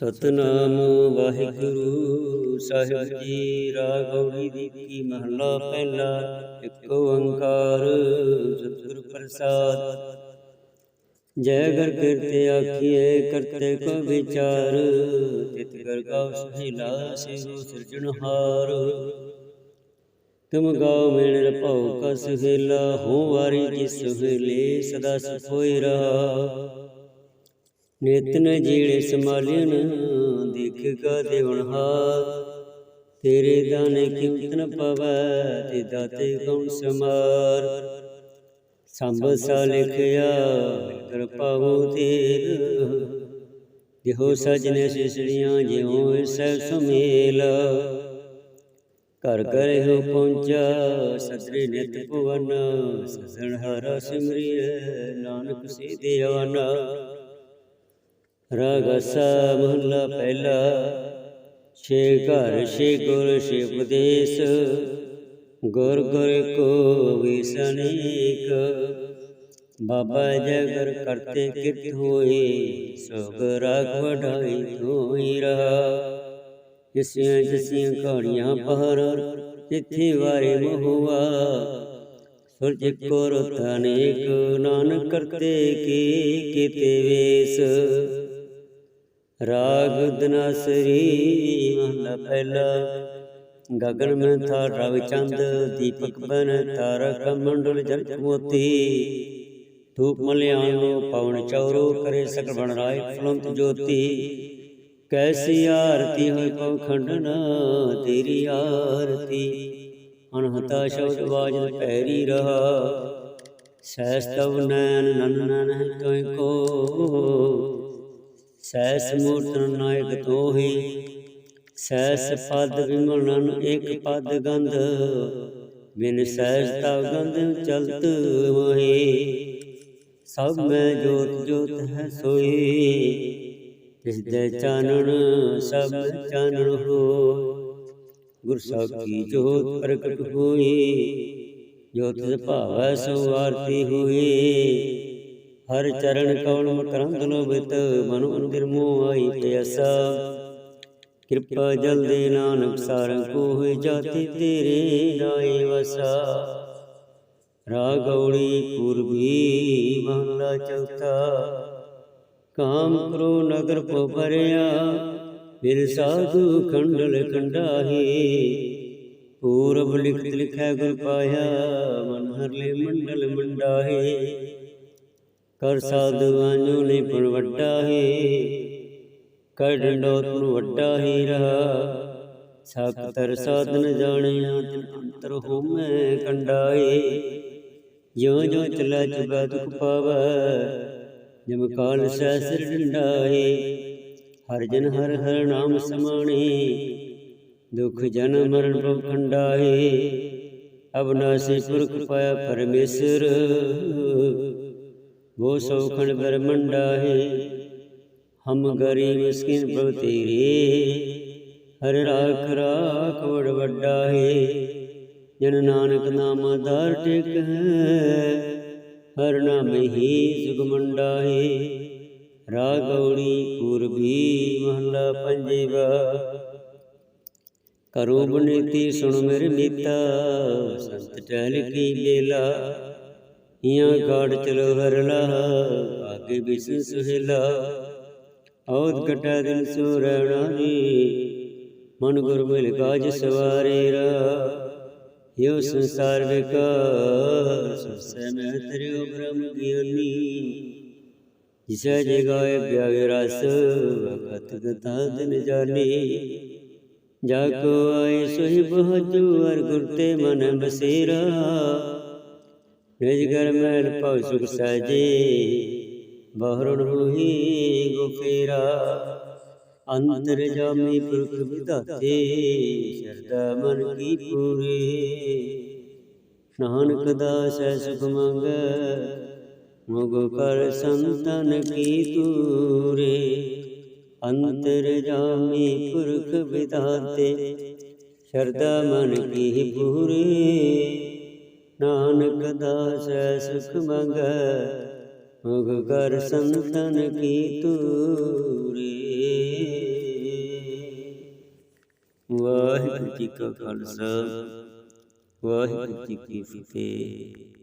ਸਤਨਾਮ ਵਾਹਿਗੁਰੂ, ਸਾਹਿਬ ਜੀ ਰਾਗ ਗੌੜੀ ਦੀ ਕੀ ਮਹਲਾ ਪਹਿਲਾ, ਇੱਕ ਓੰਕਾਰ, ਸਤਿਗੁਰ ਪ੍ਰਸਾਦ। ਜੈ ਗਰ ਕੀਰਤੇ ਆਖੀਏ ਕਰਤੇ ਕੋ ਵਿਚਾਰ, ਤਿਤ ਕਰ ਗਾਉ ਸੁਹੀਲਾ ਸਿਰੁ ਸਿਰਜਣਹਾਰ ਤੁਮ ਗਾਉ ਮੇਣ ਭਉ ਕਸ ਹੀਲਾ ਹੋ ਵਾਰੀ ਜਿਸ ਸੁਹੀਲੇ ਸਦਾ ਸੁਖ ਰਹਾ। ਨਿਤਨ ਜੀੜੇ ਸੰਭਾਲਿਨ ਦੇਖਗਾ ਦੇਵਨਹਾਰ ਤੇਰੇ ਦਾਨੇ ਕੀਮਤ ਨ ਪਵੈ, ਤੇ ਦਾਤੇ ਕੌਣ ਸਮਾਰ ਸੰਭ ਸਾ ਲਿਖਿਆ, ਕਿਰਪਾ ਹੋ ਤੇਰ। ਜਿਹੋ ਸਜਨੇ ਸਿਸੜੀਆਂ, ਜਿਉ ਇਸੈ ਸੁਮੇਲ। ਘਰ ਘਰ ਹੋ ਪਹੁੰਚਾ ਸਤਰੀ ਨਿਤ ਭਵਨ। ਸਜਣ ਹਰ ਸਿਮਰਿਐ, ਨਾਨਕ ਸੇ ਦੇਵਾਨਾ ਰਗਸਾ ਮਹਲਾ ਪਹਿਲਾ। ਛੇ ਘਰ, ਛੇ ਗੁਰ ਛੇ ਉਪਦੇਸ਼। ਗੁਰ ਗੁਰ ਕੋ ਵਿਸਨੀਕ ਬਾਬਾ ਜਗਰ ਕਰਤੇ ਕਿਰਤ ਹੋਈ ਸੋਗ ਰਾਗ ਵਢਾਈ ਹੋਈ ਰਹਾ। ਜਿਸਿਆਂ ਜਿਸਿਆਂ ਕਹਾਣੀਆਂ ਪਹਰ ਜਿੱਥੇ ਵਾਰੇ ਮਹੁਆ ਸੁਰਜ ਕੋ ਰਤਨੇਕ ਨਾਨਕ ਕਰਤੇ ਕੀ, ਕੀਤੇ ਵੇਸ। ਰਾਗ ਦਨਾਸਰੀ ਮਹਲਾ ਪਹਿਲਾ। ਗਗਨ ਮੈਂ ਥਾ ਰਵ ਚੰਦ, ਦੀਪਕ ਬਨ ਤਾਰਕ ਮੰਡਲ ਜਲ ਮੋਤੀ ਧੂਪ ਮਲਿਆਨੋ ਪਵਨ ਚੌਰੋ ਕਰੇ ਸਕਲ ਬਣ ਰਾਏ ਫਲੰਤ ਜੋਤੀ। ਕੈਸੀ ਆਰਤੀ ਹੋਈ ਪਉ ਖੰਡਨ, ਤੇਰੀ ਆਰਤੀ। ਅਨਹਤਾ ਸ਼ਬਦ ਬਾਜਨ ਪੈਰੀ ਰਹਾ। ਸਹਿਸ ਤਵ ਨੈਣ ਨਨ ਤੋਇ ਕੋ। ਸੈਸ ਮੂਰਤਨ ਨਾਇਕ ਤੋਹੀ ਸੈਸ ਪਦ ਵਿਮਲਨ ਇੱਕ ਪਦ ਗੰਧ, ਬਿਨ ਸੈਸ ਤਵ ਗੰਧ ਚਲਤ ਮੋਹੀ। ਸਭ ਮੈਂ ਜੋਤ ਜੋਤ ਹੈ ਸੋਈ ਤਿਸ ਦੇ ਚਾਨਣ, ਸਭ ਚਾਨਣ ਹੋ। ਗੁਰ ਸਾਖੀ ਜੋਤ ਪ੍ਰਗਟ ਹੋਈ, ਜੋਤ ਭਾਵੈ ਸੋ ਆਰਤੀ ਹੋਈ। ਹਰ ਚਰਨ ਕੌਲ ਮਕਰੰਦ ਲੋਭਿਤ ਮਨੁ ਅੰਦਰ ਮੋਹ ਆਈ ਪਿਆਸਾ। ਕਿਰਪਾ ਜਲ ਦੇ ਨਾਨਕ ਸਾਰੰਗ ਕੋ ਹੋਇ ਜਾਤੀ ਤੇਰੇ ਰਾਏ ਵਸਾ। ਰਾਗੌੜੀ ਪੂਰਬੀ ਮਹਲਾ ਚੌਥਾ। ਕਾਮ ਕਰੋ ਨਗਰ ਪੋ ਭਰਿਆ। ਬਿਨ ਸਾਧੂ ਖੰਡਲ ਕੰਡਾਹੀ ਪੂਰਬ ਲਿਖਤ ਲਿਖੈ ਗੁਰ ਪਾਇਆ। ਮਨ ਹਰਲੇ ਮੰਡਲ ਮੰਡਾਹੇ। ਕਰ ਸਾਧੂਆਂ ਨੂੰ ਨਹੀਂ ਪੁਣ ਵੱਡਾ ਹੈ ਕਰ ਡੰਡੋਤ ਨੂੰ ਵੱਡਾ ਹੀ ਰਹਾ। ਸਖਤਰ ਸਾਧਨ ਜਾਣਿਆ, ਤਿਨ ਅੰਤਰ ਹੋਮੈ ਕੰਡਾਏ ਜਿਉ ਜਿਉ ਚਲਾ ਚੁਗਾ ਦੁਖ ਪਾਵੈ, ਜਮ ਕਾਲ ਸਹਿਸਰ ਡੰਡਾਏ ਹਰ ਜਨ ਹਰ ਹਰ ਨਾਮ ਸਮਾਣੇ, ਦੁਖ ਜਨ ਮਰਨ ਪ੍ਰਭ ਖੰਡਾਏ ਅਬਨਾਸੀ ਪੁਰਖ ਪਾਇਆ ਪਰਮੇਸ਼ਰ वो सौखण ब्रह्मंडा है हम गरीब मिस्किन प्रभु तेरे हर राख राख बड़ बड्डा है जन नानक नाम आधार टेक है हर नाम ही सुगमंडा है रागौड़ी पूर्वी महला पंजेवा करो बनेती सुन मेरे मीता संत टहल की बेला ਇਆਂ ਗਾੜ ਚਲੋ ਹਰਲਾ ਆਗੇ ਬਿਸ ਸੁਹੇਲਾ। ਔਦ ਕਟਾ ਦਿਨ ਸੋ ਰਹਿਣਾ ਜੀ ਮਨ ਗੁਰ ਮਿਲ ਕਾਜ ਸਵਾਰੇ ਰਾ। ਯੋ ਸੰਸਾਰ ਵਿਕਾਰ ਸਸੈ ਮੈਂ ਤਰਿਓ ਬ੍ਰਹਮ ਗਿਆਨੀ। ਜਿਸੈ ਜਗਾਏ ਪਿਆਵੇ ਰਸ ਵਖਤ ਗਤਾ ਦਿਨ ਜਾਣੀ ਜਾ ਕੋ ਆਏ ਸੋਹਿ ਬਹਜੂ ਅਰ ਗੁਰ ਤੇ ਮਨ ਬਸੇਰਾ। ਨਿਜ ਘਰ ਮੈਲ ਭਉ ਸੁਖ ਸਜੇ ਬਹਰਣ ਹੋਈ ਗੁਫੇਰਾ ਅੰਤਰ ਜਾਮੀ ਪੁਰਖ ਵਿਧਾਤੇ। ਸ਼ਰਦਾ ਮਨ ਕੀ ਪੂਰੇ। ਨਾਨਕ ਦਾਸ ਸੁਖ ਮੰਗ। ਮੁਗ ਕਰ ਸੰਤਨ ਕੀ ਤੂਰੇ ਅੰਤਰ ਜਾਮੀ ਪੁਰਖ ਵਿਧਾਤੇ। ਸ਼ਰਦਾ ਮਨ ਕੀ ਪੂਰੇ। ਨਾਨਕ ਦਾਸੈ ਸੁਖ ਮੰਗੈ ਮੁਖ ਕਰ ਸੰਤਨ ਕੀ ਤੂਰੀ ਵਾਹਿਗੁਰੂ ਜੀ ਕਾ ਖਾਲਸਾ, ਵਾਹਿਗੁਰੂ ਜੀ ਕੀ ਫਤਿਹ।